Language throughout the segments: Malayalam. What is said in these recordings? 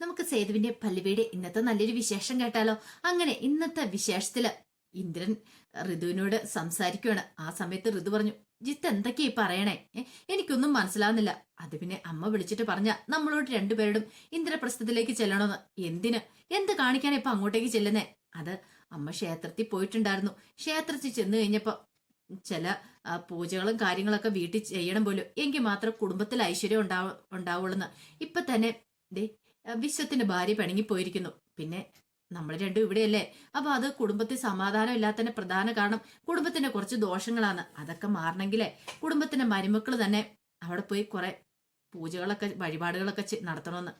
നമുക്ക് സേതുവിന്റെ പല്ലുവീട് ഇന്നത്തെ നല്ലൊരു വിശേഷം കേട്ടാലോ? അങ്ങനെ ഇന്നത്തെ വിശേഷത്തിൽ ഇന്ദ്രൻ ഋതുവിനോട് സംസാരിക്കുകയാണ് ആ സമയത്ത് ഋതു പറഞ്ഞു ജിത്ത് എന്തൊക്കെയായി പറയണേ? എനിക്കൊന്നും മനസ്സിലാവുന്നില്ല. അത് പിന്നെ അമ്മ വിളിച്ചിട്ട് പറഞ്ഞ നമ്മളോട് രണ്ടുപേരോടും ഇന്ദ്രപ്രസ്ഥത്തിലേക്ക് ചെല്ലണമെന്ന് എന്തിന്? എന്ത് കാണിക്കാൻ ഇപ്പൊ അങ്ങോട്ടേക്ക് ചെല്ലുന്നേ? അത് അമ്മ ക്ഷേത്രത്തിൽ പോയിട്ടുണ്ടായിരുന്നു. ക്ഷേത്രത്തിൽ ചെന്ന് കഴിഞ്ഞപ്പോ ചില പൂജകളും കാര്യങ്ങളൊക്കെ വീട്ടിൽ ചെയ്യണം പോലും. എങ്കിൽ മാത്രം കുടുംബത്തിൽ ഐശ്വര്യം ഉണ്ടാവ ഉണ്ടാവുള്ളൂന്ന്. ഇപ്പൊ തന്നെ ദേ വിശ്വത്തിന്റെ ഭാര്യ പിണങ്ങി പോയിരിക്കുന്നു. പിന്നെ നമ്മൾ രണ്ടും ഇവിടെയല്ലേ? അപ്പൊ അത് കുടുംബത്തിൽ സമാധാനം ഇല്ലാത്തതിന്റെ പ്രധാന കാരണം കുടുംബത്തിന്റെ കുറച്ച് ദോഷങ്ങളാണ്. അതൊക്കെ മാറണമെങ്കിലേ കുടുംബത്തിന്റെ മരുമക്കൾ തന്നെ അവിടെ പോയി കുറെ പൂജകളൊക്കെ വഴിപാടുകളൊക്കെ നടത്തണമെന്ന്.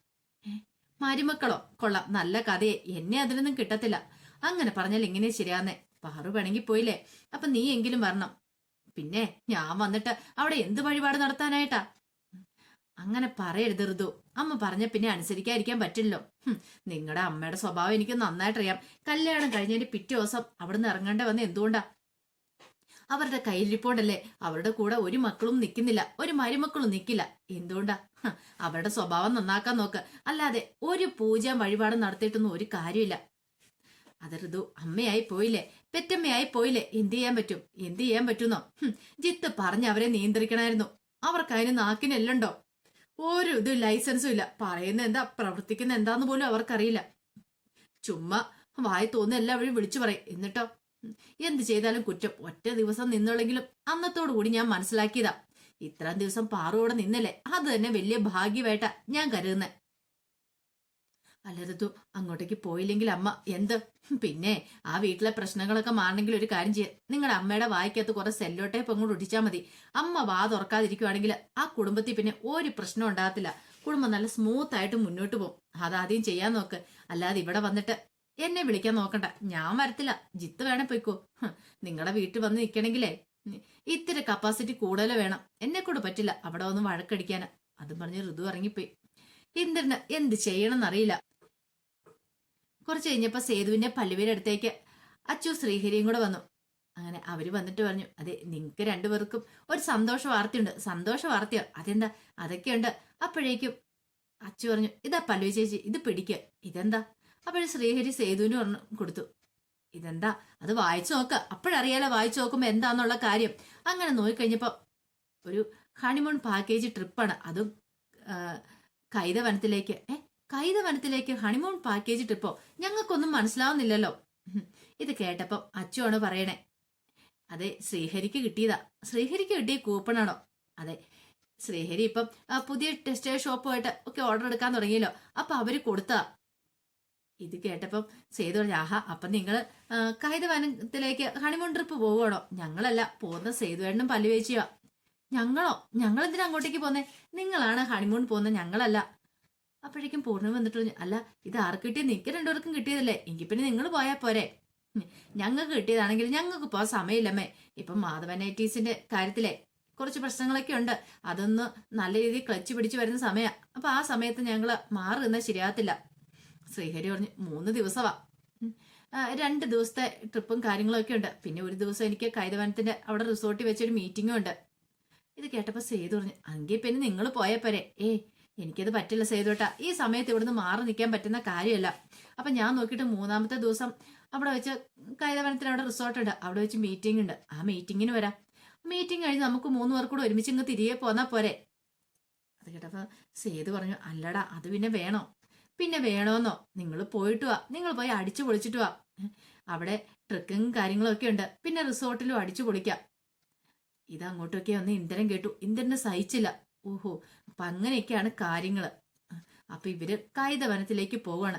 മരുമക്കളോ? കൊള്ളാം. നല്ല കഥയെ. എന്നെ അതിനൊന്നും കിട്ടത്തില്ല. അങ്ങനെ പറഞ്ഞാൽ ഇങ്ങനെ ശരിയാന്നേ? പാറു പിണങ്ങി പോയില്ലേ? അപ്പൊ നീ എങ്കിലും വരണം. പിന്നെ ഞാൻ വന്നിട്ട് അവിടെ എന്ത് വഴിപാട് നടത്താനായിട്ടാ? അങ്ങനെ പറയരുത് ഋതു. അമ്മ പറഞ്ഞ പിന്നെ അനുസരിക്കാതിരിക്കാൻ പറ്റില്ലല്ലോ. നിങ്ങളുടെ അമ്മയുടെ സ്വഭാവം എനിക്ക് നന്നായിട്ടറിയാം. കല്യാണം കഴിഞ്ഞതിന്റെ പിറ്റേ ദിവസം അവിടുന്ന് ഇറങ്ങേണ്ട വന്ന് എന്തുകൊണ്ടാ? അവരുടെ കയ്യിലിപ്പോണ്ടല്ലേ അവരുടെ കൂടെ ഒരു മക്കളും നിൽക്കുന്നില്ല ഒരു മരുമക്കളും നിൽക്കില്ല എന്തുകൊണ്ടാ? അവരുടെ സ്വഭാവം നന്നാക്കാൻ നോക്ക്. അല്ലാതെ ഒരു പൂജ വഴിപാടും നടത്തിയിട്ടൊന്നും ഒരു കാര്യമില്ല. അത് ഋതു അമ്മയായി പോയില്ലേ? പെറ്റമ്മയായി പോയില്ലേ? എന്ത് ചെയ്യാൻ പറ്റും? എന്ത് ചെയ്യാൻ പറ്റുന്നോ? ജിത്ത് പറഞ്ഞ് അവരെ നിയന്ത്രിക്കണമായിരുന്നു അവർക്ക് അതിന് നാക്കിനെല്ലുണ്ടോ ഒരു ഇത് ലൈസൻസും ഇല്ല. പറയുന്ന എന്താ പ്രവർത്തിക്കുന്ന എന്താന്ന് പോലും അവർക്കറിയില്ല. ചുമ്മാ വായി തോന്നുന്ന എല്ലാവരും വിളിച്ചു പറയും. എന്നിട്ടോ? എന്ത് ചെയ്താലും കുറ്റം. ഒറ്റ ദിവസം നിന്നുള്ളെങ്കിലും അന്നത്തോടു കൂടി ഞാൻ മനസ്സിലാക്കിയതാ. ഇത്രയും ദിവസം പാറോടെ നിന്നല്ലേ? അത് തന്നെ വലിയ ഭാഗ്യമായിട്ടാ ഞാൻ കരുതുന്നത് അല്ലതു അങ്ങോട്ടേക്ക് പോയില്ലെങ്കിൽ അമ്മ എന്ത്? പിന്നെ ആ വീട്ടിലെ പ്രശ്നങ്ങളൊക്കെ മാറണമെങ്കിൽ ഒരു കാര്യം ചെയ്യാം. നിങ്ങളുടെ അമ്മയുടെ വായിക്കകത്ത് കുറെ സെല്ലോ ടേപ്പ് അങ്ങോട്ട് ഒട്ടിച്ചാൽ മതി. അമ്മ വാ തുറക്കാതിരിക്കുവാണെങ്കിൽ ആ കുടുംബത്തിൽ പിന്നെ ഒരു പ്രശ്നം ഉണ്ടാകത്തില്ല. കുടുംബം നല്ല സ്മൂത്ത് ആയിട്ട് മുന്നോട്ട് പോകും. അതാദ്യം ചെയ്യാൻ നോക്ക്. അല്ലാതെ ഇവിടെ വന്നിട്ട് എന്നെ വിളിക്കാൻ നോക്കണ്ട. ഞാൻ വരത്തില്ല. ജിത്ത് വേണേ പോയിക്കോ. നിങ്ങളുടെ വീട്ടിൽ വന്ന് നിൽക്കണമെങ്കിലേ ഇത്തിരി കപ്പാസിറ്റി കൂടുതൽ വേണം. എന്നെ കൂടെ പറ്റില്ല. അവിടെ വന്ന് വഴക്കടിക്കാൻ അതും പറഞ്ഞ് ഋതു ഇറങ്ങിപ്പോയി. ഇന്ദ്രന് എന്ത് ചെയ്യണമെന്നറിയില്ല. കുറച്ച് കഴിഞ്ഞപ്പോൾ സേതുവിന്റെ പല്ലുവിന്റെ അടുത്തേക്ക് അച്ചു ശ്രീഹരിയും കൂടെ വന്നു. അങ്ങനെ അവർ വന്നിട്ട് പറഞ്ഞു അതെ നിങ്ങൾക്ക് രണ്ടുപേർക്കും ഒരു സന്തോഷ വാർത്തയുണ്ട്. സന്തോഷ വാർത്തയോ? അതെന്താ? അതൊക്കെയുണ്ട്. അപ്പോഴേക്കും അച്ചു പറഞ്ഞു ഇതാ പല്ലു ചേച്ചി ഇത് പിടിക്കുക ഇതെന്താ? അപ്പോഴും ശ്രീഹരി സേതുവിന് പറഞ്ഞു കൊടുത്തു. ഇതെന്താ? അത് വായിച്ചു നോക്ക. അപ്പോഴറിയാലോ വായിച്ചു നോക്കുമ്പോൾ എന്താന്നുള്ള കാര്യം. അങ്ങനെ നോക്കിക്കഴിഞ്ഞപ്പോൾ ഒരു ഹണിമൂൺ പാക്കേജ് ട്രിപ്പാണ് അതും കൈതവനത്തിലേക്ക്. ഏ കൈതവനത്തിലേക്ക് ഹണിമൂൺ പാക്കേജ് ട്രിപ്പോ ഞങ്ങൾക്കൊന്നും മനസ്സിലാവുന്നില്ലല്ലോ. ഇത് കേട്ടപ്പോ അച്ചുവാണ് പറയണേ. അതെ ശ്രീഹരിക്ക് കിട്ടിയതാ. ശ്രീഹരിക്ക് കിട്ടിയ കൂപ്പണാണോ അതെ. ശ്രീഹരി ഇപ്പം പുതിയ ടെക്സ്റ്റൈൽ ഷോപ്പുമായിട്ട് ഒക്കെ ഓർഡർ എടുക്കാൻ തുടങ്ങിയല്ലോ. അപ്പൊ അവർ കൊടുത്താ. ഇത് കേട്ടപ്പം സേതു പറഞ്ഞു ആഹാ അപ്പൊ നിങ്ങൾ കൈതവനത്തിലേക്ക് ഹണിമൂൺ ട്രിപ്പ് പോവുകയാണോ? ഞങ്ങളല്ല പോകുന്ന സേതുവേണ്ണും പല്ലുവേച്ചിയാ. ഞങ്ങളോ? ഞങ്ങൾ എന്തിനാ അങ്ങോട്ടേക്ക് പോന്നെ? നിങ്ങളാണ് ഹണിമൂൺ പോകുന്നത് ഞങ്ങളല്ല. അപ്പോഴേക്കും പൂർണിമ വന്നിട്ട് അല്ല ഇത് ആർക്ക് കിട്ടിയ നിക്ക് രണ്ടുപേർക്കും കിട്ടിയതല്ലേ. എങ്കിൽ പിന്നെ നിങ്ങൾ പോയാൽ പോരെ. ഞങ്ങൾക്ക് കിട്ടിയതാണെങ്കിൽ ഞങ്ങൾക്ക് പോകാൻ സമയമില്ലമ്മേ. ഇപ്പം മാധവൻ നൈറ്റീസിന്റെ കാര്യത്തിലെ കുറച്ച് പ്രശ്നങ്ങളൊക്കെ ഉണ്ട്. അതൊന്ന് നല്ല രീതിയിൽ ക്ലച്ച് പിടിച്ച് വരുന്ന സമയമാണ് അപ്പൊ ആ സമയത്ത് ഞങ്ങൾ മാറി നിന്നാൽ ശരിയാകത്തില്ല. ശ്രീഹരി പറഞ്ഞു മൂന്ന് ദിവസമാ രണ്ട് ദിവസത്തെ ട്രിപ്പും കാര്യങ്ങളൊക്കെ ഉണ്ട്. പിന്നെ ഒരു ദിവസം എനിക്ക് കൈതവനത്തിന്റെ അവിടെ റിസോർട്ടിൽ വെച്ചൊരു മീറ്റിംഗും ഉണ്ട്. ഇത് കേട്ടപ്പോൾ സേതു പറഞ്ഞു അങ്കിൽ പിന്നെ നിങ്ങൾ പോയാൽ പോരെ. ഏ എനിക്കത് പറ്റില്ല സേതുട്ടാ ഈ സമയത്ത് ഇവിടുന്ന് മാറി നിൽക്കാൻ പറ്റുന്ന കാര്യമല്ല. അപ്പൊ ഞാൻ നോക്കിയിട്ട് മൂന്നാമത്തെ ദിവസം അവിടെ വെച്ച് കൈതവനത്തിന് അവിടെ റിസോർട്ട് ഉണ്ട്. അവിടെ വെച്ച് മീറ്റിംഗ് ഉണ്ട്. ആ മീറ്റിങ്ങിന് വരാം. മീറ്റിംഗ് കഴിഞ്ഞ് നമുക്ക് മൂന്ന് പേർ കൂടെ ഒരുമിച്ച് ഇങ്ങ് തിരികെ പോന്നാ പോരെ. അത് കേട്ടപ്പോ സേതു പറഞ്ഞു അല്ലടാ അത് പിന്നെ വേണോ? പിന്നെ വേണോന്നോ? നിങ്ങൾ പോയിട്ട് വാ. നിങ്ങൾ പോയി അടിച്ചു പൊളിച്ചിട്ട് വാ. അവിടെ ട്രക്കും കാര്യങ്ങളും ഒക്കെ ഉണ്ട്. പിന്നെ റിസോർട്ടിലും അടിച്ചു പൊളിക്കാം. ഇത് അങ്ങോട്ടൊക്കെ ഒന്ന് ഇന്ദ്രൻ കേട്ടു. ഇന്ദ്രനെ സഹിച്ചില്ല. ഓഹോ അപ്പൊ അങ്ങനെയൊക്കെയാണ് കാര്യങ്ങൾ. അപ്പൊ ഇവർ കായികവനത്തിലേക്ക് പോവാണ്.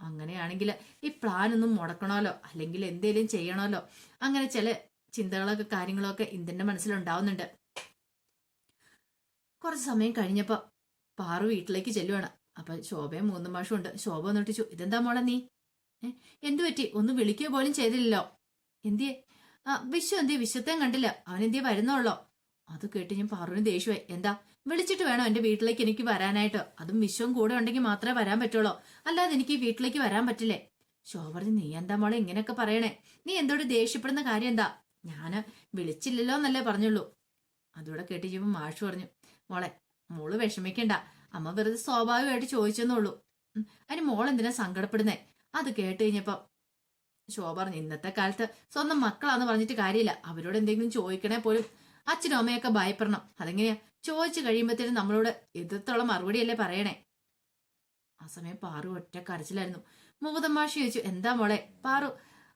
അങ്ങനെയാണെങ്കിൽ ഈ പ്ലാൻ ഒന്നും മുടക്കണമല്ലോ അല്ലെങ്കിൽ എന്തേലും ചെയ്യണമല്ലോ. അങ്ങനെ ചില ചിന്തകളൊക്കെ കാര്യങ്ങളൊക്കെ ഇന്ദ്രന്റെ മനസ്സിലുണ്ടാവുന്നുണ്ട്. കുറച്ച് സമയം കഴിഞ്ഞപ്പോ പാറു വീട്ടിലേക്ക് ചെല്ലുവാണ്. അപ്പൊ ശോഭയും മൂന്നും മാഷും ഉണ്ട്. ശോഭ ഒന്ന് ചോ ഇതെന്താ മോളെ നീ? എന്തു പറ്റി? ഒന്ന് വിളിക്കുക പോലും ചെയ്തില്ലല്ലോ. എന്തിയെ? ആ വിശ്വ എന്തിയെ? വിശ്വത്തെയും കണ്ടില്ല. അവൻ എന്തിയെ വരുന്നുള്ളോ അത് കേട്ട് ഞാൻ പറഞ്ഞു ദേഷ്യമായി. എന്താ? വിളിച്ചിട്ട് വേണോ എന്റെ വീട്ടിലേക്ക് എനിക്ക് വരാനായിട്ട്? അതും വിശ്വം കൂടെ ഉണ്ടെങ്കിൽ മാത്രമേ വരാൻ പറ്റുള്ളൂ. അല്ലാതെ എനിക്ക് വീട്ടിലേക്ക് വരാൻ പറ്റില്ലേ? ശോഭർജി നീ എന്താ മോളെ ഇങ്ങനെയൊക്കെ പറയണേ? നീ എന്തോട് ദേഷ്യപ്പെടുന്ന കാര്യം എന്താ? ഞാൻ വിളിച്ചില്ലല്ലോ എന്നല്ലേ പറഞ്ഞുള്ളൂ. അതോടെ കേട്ട് ചെയ്യുമ്പോൾ മാഷ് പറഞ്ഞു മോളെ മോൾ വിഷമിക്കണ്ട. അമ്മ വെറുതെ സ്വാഭാവികമായിട്ട് ചോദിച്ചെന്നുള്ളൂ അതിന് മോൾ എന്തിനാ സങ്കടപ്പെടുന്നേ? അത് കേട്ട് കഴിഞ്ഞപ്പോ ശോഭ പറഞ്ഞു ഇന്നത്തെ കാലത്ത് സ്വന്തം മക്കളാന്ന് പറഞ്ഞിട്ട് കാര്യമില്ല. അവരോട് എന്തെങ്കിലും ചോദിക്കണേ പോലും അച്ഛനും അമ്മയൊക്കെ ഭയപ്പെടണം. അതെങ്ങനെയാ? ചോദിച്ചു കഴിയുമ്പോഴത്തേനും നമ്മളോട് എതിർത്തുള്ള മറുപടിയല്ലേ പറയണേ? ആ സമയം പാറു ഒറ്റ കരച്ചിലായിരുന്നു. മൂതമാഷ ചോദിച്ചു എന്താ മോളെ? പാറു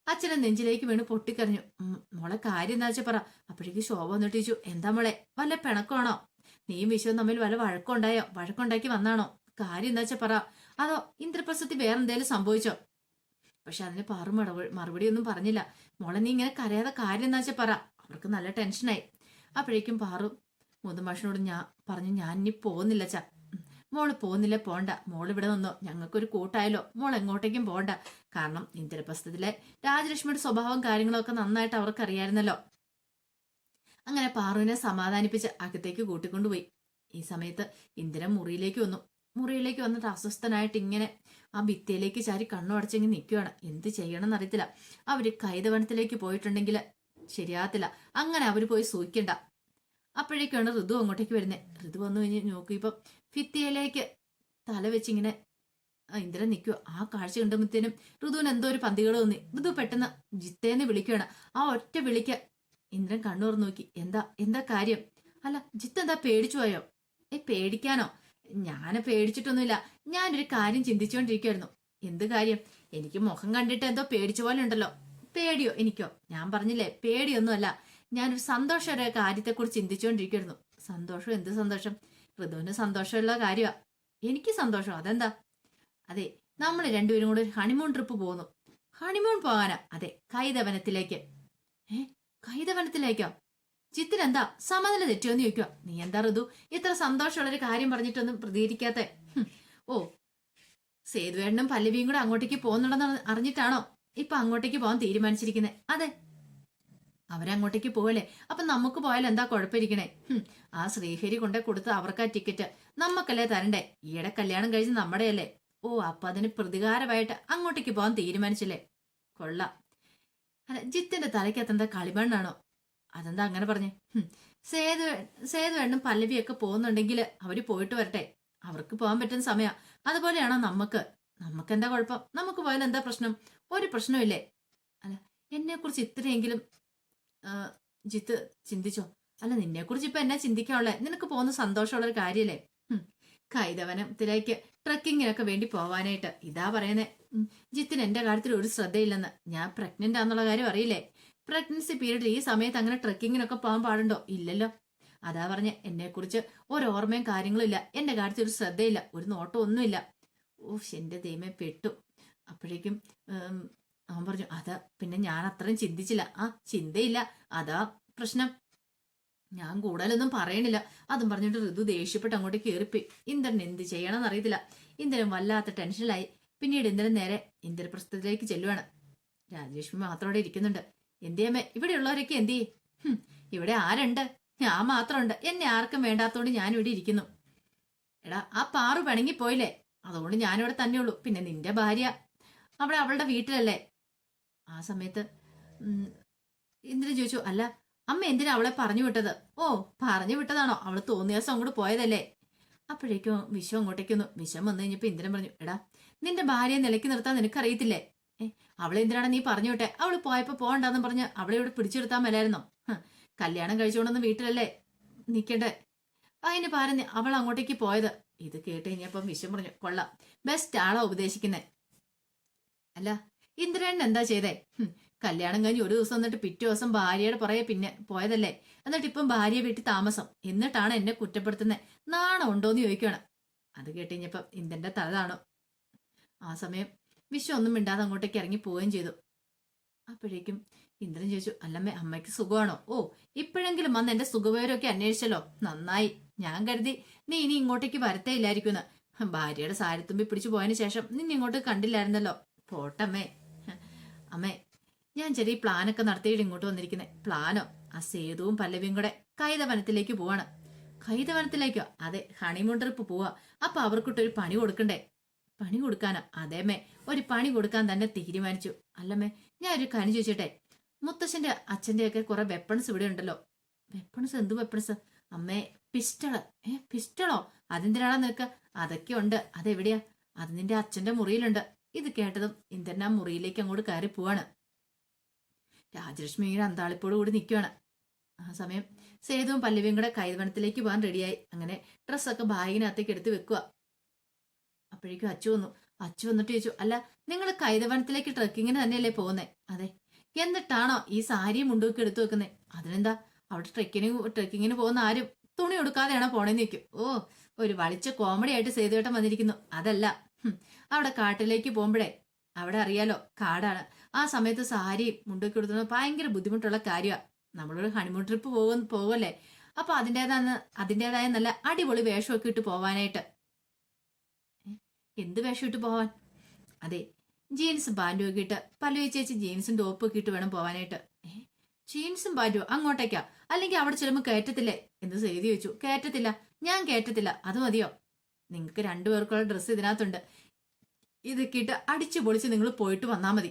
അച്ഛനെ നെഞ്ചിലേക്ക് വീണ് പൊട്ടിക്കരഞ്ഞു. "ഉം, മോളെ കാര്യം എന്താ വെച്ചാ പറ. അപ്പോഴേക്ക് ശോഭ വന്നിട്ട് ചോദിച്ചു എന്താ മോളെ? വല്ല പിണക്കമാണോ? നീയും വിശ്വം തമ്മിൽ വല്ല വഴക്കുണ്ടായോ? വഴക്കുണ്ടാക്കി വന്നാണോ? കാര്യം എന്താ വെച്ചാ പറ. അതോ ഇന്ദ്രപ്രസത്തി വേറെന്തേലും സംഭവിച്ചോ? പക്ഷെ അതിന് പാറു മറുപടി ഒന്നും പറഞ്ഞില്ല. മോളെ നീ ഇങ്ങനെ കരയാതെ കാര്യം എന്താ വെച്ചാ പറ. അവർക്ക് നല്ല ടെൻഷനായി. അപ്പോഴേക്കും പാറു മുതമാഷിനോട് ഞാൻ പറഞ്ഞു ഞാൻ ഇനി പോകുന്നില്ല ച. മോൾ പോകുന്നില്ല പോണ്ട. മോൾ ഇവിടെ നിന്നോ. ഞങ്ങൾക്കൊരു കൂട്ടായാലോ മോൾ എങ്ങോട്ടേക്കും പോണ്ട. കാരണം ഇന്ദ്രപ്രസ്ഥത്തിലെ രാജലക്ഷ്മിയുടെ സ്വഭാവം കാര്യങ്ങളൊക്കെ നന്നായിട്ട് അവർക്കറിയായിരുന്നല്ലോ. അങ്ങനെ പാറുവിനെ സമാധാനിപ്പിച്ച് അകത്തേക്ക് കൂട്ടിക്കൊണ്ടുപോയി. ഈ സമയത്ത് ഇന്ദ്രൻ മുറിയിലേക്ക് വന്നു. മുറിയിലേക്ക് വന്നിട്ട് അസ്വസ്ഥനായിട്ട് ഇങ്ങനെ ആ ഭിത്തിയിലേക്ക് ചാരി കണ്ണു അടച്ചിങ്ങനെ നിൽക്കുകയാണ് എന്ത് ചെയ്യണമെന്ന് അറിയത്തില്ല അവർ കൈതവനത്തിലേക്ക് പോയിട്ടുണ്ടെങ്കിൽ ശരിയാകത്തില്ല. അങ്ങനെ അവർ പോയി സൂഹിക്കണ്ട അപ്പോഴേക്കാണ് ഋതു അങ്ങോട്ടേക്ക് വരുന്നത് ഋതു വന്നു കഴിഞ്ഞ് നോക്കിയപ്പം ഭിത്തിയിലേക്ക് തല വെച്ചിങ്ങനെ ഇന്ദ്രൻ നിൽക്കുക ആ കാഴ്ച കണ്ടുമ്പോഴത്തേനും ഋതുവിന് എന്തോ ഒരു പന്തികൾ തോന്നി. ഋതു പെട്ടെന്ന് ജിത്തേന്ന് വിളിക്കുകയാണ് ആ ഒറ്റ വിളിക്ക ഇന്ദ്രൻ കണ്ണു തുറന്ന് നോക്കി. എന്താ എന്താ കാര്യം? അല്ല ജിത്ത് എന്താ പേടിച്ചു പോയോ? ഏ പേടിക്കാനോ? ഞാൻ പേടിച്ചിട്ടൊന്നുമില്ല. ഞാനൊരു കാര്യം ചിന്തിച്ചുകൊണ്ടിരിക്കുമായിരുന്നു എന്ത് കാര്യം? എനിക്ക് മുഖം കണ്ടിട്ട് എന്തോ പേടിച്ച പോലെ ഉണ്ടല്ലോ. പേടിയോ? എനിക്കോ? ഞാൻ പറഞ്ഞില്ലേ പേടിയൊന്നുമല്ല. ഞാനൊരു സന്തോഷമായ കാര്യത്തെക്കുറിച്ച് ചിന്തിച്ചുകൊണ്ടിരിക്കുന്നു സന്തോഷം എന്ത് സന്തോഷം? ഋതുവിന് സന്തോഷമുള്ള കാര്യമാ എനിക്ക് സന്തോഷം. അതെന്താ? അതെ നമ്മൾ രണ്ടുപേരും കൂടെ ഒരു ഹണിമൂൺ ട്രിപ്പ് പോകുന്നു. ഹണിമൂൺ പോകാനാ. അതെ കൈതവനത്തിലേക്ക്. ഏ കൈതവനത്തിലേക്കോ? ചിത്തിനെന്താ സമനില തെറ്റിയോന്ന് ചോദിക്കുക നീ എന്താ ഋതു? ഇത്ര സന്തോഷമുള്ള ഒരു കാര്യം പറഞ്ഞിട്ടൊന്നും പ്രതികരിക്കാത്ത. ഓ സേതുവേണ്ണും പല്ലവിയും കൂടെ അങ്ങോട്ടേക്ക് പോകുന്നുണ്ടെന്ന് അറിഞ്ഞിട്ടാണോ? ഇപ്പൊ അങ്ങോട്ടേക്ക് പോകാൻ തീരുമാനിച്ചിരിക്കുന്നത് അതെ. അവരങ്ങോട്ടേക്ക് പോവല്ലേ? അപ്പൊ നമുക്ക് പോയാൽ എന്താ കുഴപ്പമിരിക്കണേ? ആ ശ്രീഹരി കൊണ്ടേ കൊടുത്ത അവർക്ക് ആ ടിക്കറ്റ്. നമ്മക്കല്ലേ തരണ്ടേ? ഈയിടെ കല്യാണം കഴിച്ച് നമ്മുടെയല്ലേ? ഓ അപ്പൊ അതിന് പ്രതികാരമായിട്ട് അങ്ങോട്ടേക്ക് പോകാൻ തീരുമാനിച്ചില്ലേ? കൊള്ളാം. അല്ല ജിത്തിന്റെ തലയ്ക്കകത്ത് എന്താ കളിമണ്ണാണോ? അതെന്താ അങ്ങനെ പറഞ്ഞേ? സേതു സേതു എണ്ണും പല്ലവിയൊക്കെ പോകുന്നുണ്ടെങ്കിൽ അവർ പോയിട്ട് വരട്ടെ. അവർക്ക് പോകാൻ പറ്റുന്ന സമയം. അതുപോലെയാണോ നമുക്ക് നമുക്ക് എന്താ കുഴപ്പം? നമുക്ക് പോയാൽ എന്താ പ്രശ്നം? ഒരു പ്രശ്നമില്ലേ അല്ല എന്നെക്കുറിച്ച് ഇത്രയെങ്കിലും ജിത്ത് ചിന്തിച്ചോ? അല്ല നിന്നെക്കുറിച്ച് കുറിച്ച് ഇപ്പൊ എന്നാ ചിന്തിക്കാനുള്ളത് നിനക്ക് പോകുന്ന സന്തോഷമുള്ളൊരു കാര്യല്ലേ? ഹും, കൈതവനത്തിലേക്ക് ട്രക്കിങ്ങിനൊക്കെ വേണ്ടി പോവാനായിട്ട്. ഇതാ പറയുന്നേ. ജിത്തിന് എന്റെ കാര്യത്തിൽ ഒരു ശ്രദ്ധയില്ലെന്ന്. ഞാൻ പ്രഗ്നന്റ് ആണെന്നുള്ള കാര്യം അറിയില്ലേ? പ്രഗ്നൻസി പീരീഡിൽ ഈ സമയത്ത് അങ്ങനെ ട്രക്കിങ്ങിനൊക്കെ പോകാൻ പാടുണ്ടോ? ഇല്ലല്ലോ. അതാ പറഞ്ഞ എന്നെക്കുറിച്ച് കുറിച്ച് ഒരോർമ്മയും കാര്യങ്ങളും ഇല്ല. എന്റെ കാര്യത്തിൽ ഒരു ശ്രദ്ധയില്ല. ഒരു നോട്ടം ഒന്നുമില്ല. ഓഹ് എന്റെ ദൈവമേ പെട്ടു. അപ്പോഴേക്കും അവൻ പറഞ്ഞു അതാ പിന്നെ ഞാൻ അത്രയും ചിന്തിച്ചില്ല. ആ ചിന്തയില്ല. അതാ പ്രശ്നം. ഞാൻ കൂടുതലൊന്നും പറയണില്ല. അതും പറഞ്ഞിട്ട് ഋതു ദേഷ്യപ്പെട്ട് അങ്ങോട്ട് കയറിപ്പോയി ഇന്ദ്രൻ എന്ത് ചെയ്യണമെന്ന് അറിയത്തില്ല. ഇന്ദ്രൻ വല്ലാത്ത ടെൻഷനിലായി. പിന്നീട് ഇന്ദ്രൻ നേരെ ഇന്ദ്രപ്രസ്ഥത്തിലേക്ക് ചെല്ലുവാണ്. രാജലക്ഷ്മി മാത്രം ഇരിക്കുന്നുണ്ട്. എന്തിയമ്മേ ഇവിടെയുള്ളവരൊക്കെ എന്തി ഇവിടെ ആരുണ്ട്? ഞാൻ മാത്രമുണ്ട്. എന്നെ ആർക്കും വേണ്ടാത്തോണ്ട് ഞാൻ ഇവിടെ ഇരിക്കുന്നു. എടാ ആ പാറു പിണങ്ങിപ്പോയില്ലേ? അതുകൊണ്ട് ഞാനിവിടെ തന്നെയുള്ളൂ പിന്നെ നിന്റെ ഭാര്യ അവിടെ അവളുടെ വീട്ടിലല്ലേ? ആ സമയത്ത് ഇന്ദ്രൻ ചോദിച്ചു അല്ല അമ്മ എന്തിനാ അവളെ പറഞ്ഞു വിട്ടത്? ഓ പറഞ്ഞു വിട്ടതാണോ? അവൾ തോന്നിയ ദിവസം അങ്ങോട്ട് പോയതല്ലേ. അപ്പോഴേക്കും വിശ്വം അങ്ങോട്ടേക്ക് വന്നു. വിശ്വം വന്നു കഴിഞ്ഞപ്പോ ഇന്ദ്രൻ പറഞ്ഞു എടാ നിന്റെ ഭാര്യയെ നിലയ്ക്ക് നിർത്താൻ നിനക്കറിയത്തില്ലേ? ഏ അവളെ എന്തിനാണ് നീ പറഞ്ഞു വിട്ടെ? അവൾ പോയപ്പോ പോകണ്ടെന്ന് പറഞ്ഞ് അവളെ ഇവിടെ പിടിച്ചെടുത്താൻ മേലായിരുന്നോ കല്യാണം കഴിച്ചുകൊണ്ടൊന്ന് വീട്ടിലല്ലേ നിക്കണ്ടേ? അതിന് പറഞ്ഞ് അവൾ അങ്ങോട്ടേക്ക് പോയത്. ഇത് കേട്ട് കഴിഞ്ഞപ്പം വിശ്വം പറഞ്ഞു കൊള്ളാം. ബെസ്റ്റ് ആളോ ഉപദേശിക്കുന്നേ. അല്ല ഇന്ദ്രൻ എന്താ ചെയ്തേ? കല്യാണം കഴിഞ്ഞ് ഒരു ദിവസം എന്നിട്ട് പിറ്റേ ദിവസം ഭാര്യയുടെ പുറകെ പിന്നെ പോയതല്ലേ? എന്നിട്ട് ഇപ്പം ഭാര്യ വീട്ടിൽ താമസം. എന്നിട്ടാണ് എന്നെ കുറ്റപ്പെടുത്തുന്നത് നാണം ഉണ്ടോന്ന് ചോദിക്കുകയാണ് അത് കേട്ട് കഴിഞ്ഞപ്പം ഇന്ദ്രന്റെ തലതാണോ ആ സമയം വിശ്വം ഒന്നും മിണ്ടാതെ അങ്ങോട്ടേക്ക് ഇറങ്ങി പോവുകയും ചെയ്തു. അപ്പോഴേക്കും ഇന്ദ്രൻ ചോദിച്ചു അല്ലമ്മേ അമ്മയ്ക്ക് സുഖമാണോ? ഓ ഇപ്പോഴെങ്കിലും വന്ന് എന്റെ സുഖവിവരമൊക്കെ അന്വേഷിച്ചല്ലോ. നന്നായി. ഞാൻ കരുതി നീ ഇനി ഇങ്ങോട്ടേക്ക് വരത്തേ ഇല്ലായിരിക്കുന്ന്. ഭാര്യയുടെ സാരിത്തുമ്പി പിടിച്ചു പോയതിനു ശേഷം നിന്നെ ഇങ്ങോട്ട് കണ്ടില്ലായിരുന്നല്ലോ. പോട്ടമ്മേ അമ്മേ. ഞാൻ ചെറിയ പ്ലാനൊക്കെ നടത്തിയിട്ട് ഇങ്ങോട്ട് വന്നിരിക്കുന്നേ. പ്ലാനോ? ആ സേതുവും പല്ലവിയും കൂടെ കൈതവനത്തിലേക്ക് പോവാണ്. കൈതവനത്തിലേക്കോ? അതെ ഹണിമൂൺ ട്രിപ്പ് പോവാ. അപ്പൊ അവർക്കിട്ടൊരു പണി കൊടുക്കണ്ടേ? പണി കൊടുക്കാനോ? അതേമേ ഒരു പണി കൊടുക്കാൻ തന്നെ തീരുമാനിച്ചു. അല്ലമ്മേ ഞാൻ ഒരു കാര്യം ചോദിച്ചിട്ടെ? മുത്തശ്ശന്റെ അച്ഛന്റെയൊക്കെ കുറെ വെപ്പൺസ് ഇവിടെ ഉണ്ടല്ലോ വെപ്പൺസ് എന്ത് വെപ്പൺസ് അമ്മേ പിസ്റ്റൾ. ഏ പിസ്റ്റളോ? അതെന്തിനാണോ നിനക്ക്? അതൊക്കെ ഉണ്ട്. അതെവിടെയാ? അത് നിന്റെ അച്ഛന്റെ മുറിയിലുണ്ട്. ഇത് കേട്ടതും ഇന്ദ്രൻ ആ മുറിയിലേക്ക് അങ്ങോട്ട് കയറി പോവാണ്. രാജലക്ഷ്മി ഇങ്ങനെ അന്താളിപ്പോട് കൂടി നിൽക്കുവാണ് ആ സമയം സേതുവും പല്ലവിയും കൂടെ കൈവണത്തിലേക്ക് പോകാൻ റെഡിയായി. അങ്ങനെ ഡ്രസ്സൊക്കെ ബാഗിനകത്തേക്ക് എടുത്ത് വെക്കുക അപ്പോഴേക്കും അച്ചു വന്നു. അച്ചു വന്നിട്ട് ചോദിച്ചു അല്ല നിങ്ങൾ കൈതവനത്തിലേക്ക് ട്രക്കിങ്ങിന് തന്നെയല്ലേ പോകുന്നേ? അതെ. എന്നിട്ടാണോ ഈ സാരിയും മുണ്ടുമൊക്കെ എടുത്തു വെക്കുന്നത് അതിനെന്താ? അവിടെ ട്രക്കിങ്ങിന് ട്രക്കിങ്ങിന് പോകുന്ന ആരും തുണി ഉടുക്കാതെയാണ് പോണേ നിൽക്കും ഓ ഒരു വളിച്ച കോമഡി ആയിട്ട് സേതുവേട്ടൻ വന്നിരിക്കുന്നു. അതല്ല. അവിടെ കാട്ടിലേക്ക് പോകുമ്പോഴേ അവിടെ അറിയാലോ കാടാണ്. ആ സമയത്ത് സാരി മുണ്ടൊക്കെ എടുത്തുന്നത് ഭയങ്കര ബുദ്ധിമുട്ടുള്ള കാര്യമാണ് നമ്മളൊരു ഹണിമൂൺ ട്രിപ്പ് പോകും പോകല്ലേ അപ്പൊ അതിന്റെതാന്ന് അതിന്റെതായ നല്ല അടിപൊളി വേഷമൊക്കെ ഇട്ട് പോവാനായിട്ട്. എന്ത് വേഷം ഇട്ട് പോവാൻ? അതെ ജീൻസും പാന്റും ഒക്കെ ഇട്ട് പല്ലവി ചേച്ചി ജീൻസും ടോപ്പും ഒക്കെ ഇട്ട് വേണം പോവാനായിട്ട്. ഏ ജീൻസും പാന്റും അങ്ങോട്ടേക്കാ. അല്ലെങ്കിൽ അവിടെ ചെല്ലുമ്പോൾ കയറ്റത്തില്ലേ എന്ന് സെയ്തി വെച്ചു കയറ്റത്തില്ല ഞാൻ കയറ്റത്തില്ല അത് മതിയോ? നിങ്ങൾക്ക് രണ്ടുപേർക്കുള്ള ഡ്രസ്സ് ഇതിനകത്തുണ്ട്. ഇതൊക്കെ ഇട്ട് അടിച്ചു പൊളിച്ച് നിങ്ങൾ പോയിട്ട് വന്നാൽ മതി.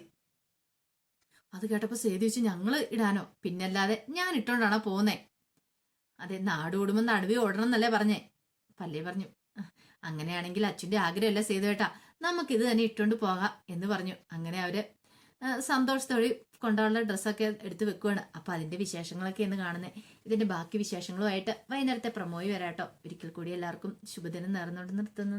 അത് കേട്ടപ്പോൾ സേതി വെച്ച് ഞങ്ങൾ ഇടാനോ? പിന്നല്ലാതെ ഞാൻ ഇട്ടോണ്ടാണോ പോകുന്നേ അതെ നാട് കൂടുമ്പോൾ നടുവി ഓടണം എന്നല്ലേ പറഞ്ഞേ. പല്ലേ പറഞ്ഞു. "ആ, അങ്ങനെയാണെങ്കിൽ അച്ഛന്റെ ആഗ്രഹമല്ല സേതു കേട്ടാ നമുക്കിത് തന്നെ ഇട്ടുകൊണ്ട് പോകാം എന്ന് പറഞ്ഞു. അങ്ങനെ അവർ സന്തോഷത്തോടെ കൊണ്ടുള്ള ഡ്രസ്സൊക്കെ എടുത്ത് വെക്കുവാണ്. അപ്പൊ അതിന്റെ വിശേഷങ്ങളൊക്കെ ഇന്ന് കാണുന്നത് ഇതിന്റെ ബാക്കി വിശേഷങ്ങളുമായിട്ട് വൈകുന്നേരത്തെ പ്രമോയി വരാട്ടോ. ഒരിക്കൽ കൂടി എല്ലാവർക്കും ശുഭദിനം നേർന്നുകൊണ്ട് നിർത്തുന്നു.